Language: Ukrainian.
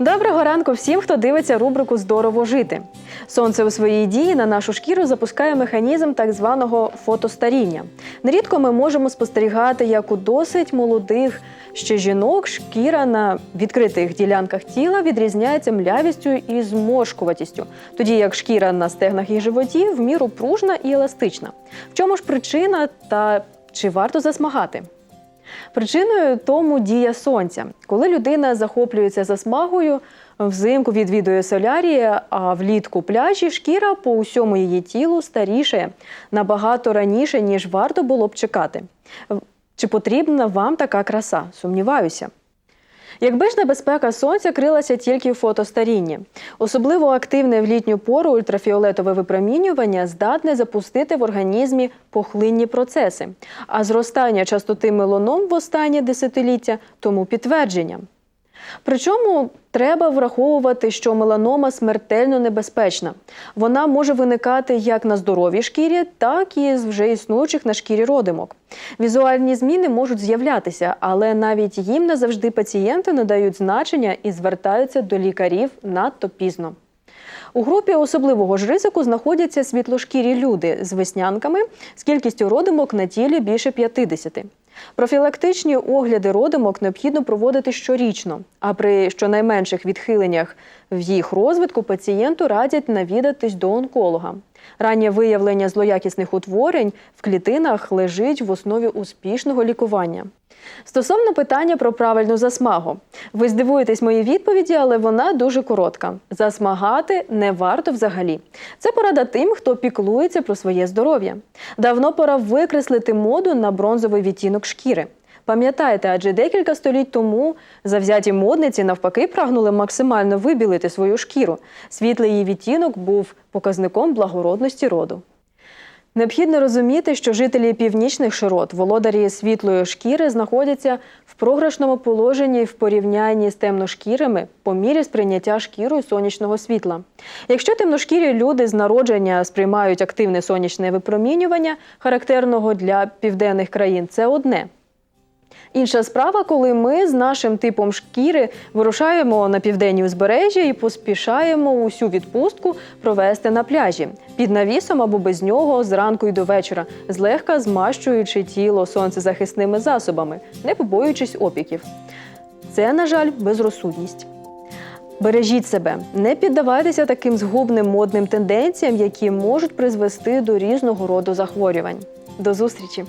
Доброго ранку всім, хто дивиться рубрику Здорово жити. Сонце у своїй дії на нашу шкіру запускає механізм так званого фотостаріння. Нерідко ми можемо спостерігати, як у досить молодих ще жінок шкіра на відкритих ділянках тіла відрізняється млявістю і зморшкуватістю, тоді як шкіра на стегнах і животі в міру пружна і еластична. В чому ж причина та чи варто засмагати? Причиною тому дія сонця. Коли людина захоплюється засмагою, взимку відвідує солярії, а влітку пляжі, шкіра по усьому її тілу старішає набагато раніше, ніж варто було б чекати. Чи потрібна вам така краса? Сумніваюся. Якби ж небезпека сонця крилася тільки в фотостарінні. Особливо активне в літню пору ультрафіолетове випромінювання здатне запустити в організмі похлинні процеси, а зростання частоти мелоном в останнє десятиліття тому підтвердження. Причому треба враховувати, що меланома смертельно небезпечна. Вона може виникати як на здоровій шкірі, так і з вже існуючих на шкірі родимок. Візуальні зміни можуть з'являтися, але навіть їм не завжди пацієнти надають значення і звертаються до лікарів надто пізно. У групі особливого ж ризику знаходяться світлошкірі люди з веснянками з кількістю родимок на тілі більше 50. Профілактичні огляди родимок необхідно проводити щорічно, а при щонайменших відхиленнях в їх розвитку пацієнту радять навідатись до онколога. Раннє виявлення злоякісних утворень в клітинах лежить в основі успішного лікування. Стосовно питання про правильну засмагу, ви здивуєтесь моїй відповіді, але вона дуже коротка. Засмагати не варто взагалі. Це порада тим, хто піклується про своє здоров'я. Давно пора викреслити моду на бронзовий відтінок шкіри. Пам'ятаєте, адже декілька століть тому завзяті модниці навпаки прагнули максимально вибілити свою шкіру. Світлий її відтінок був показником благородності роду. Необхідно розуміти, що жителі північних широт, володарі світлої шкіри, знаходяться в програшному положенні в порівнянні з темношкірими по мірі сприйняття шкірою сонячного світла. Якщо темношкірі люди з народження сприймають активне сонячне випромінювання, характерного для південних країн, це одне. Інша справа, коли ми з нашим типом шкіри вирушаємо на південні узбережжя і поспішаємо усю відпустку провести на пляжі під навісом або без нього зранку й до вечора, злегка змащуючи тіло сонцезахисними засобами, не побоюючись опіків. Це, на жаль, безрозсудність. Бережіть себе, не піддавайтеся таким згубним модним тенденціям, які можуть призвести до різного роду захворювань. До зустрічі!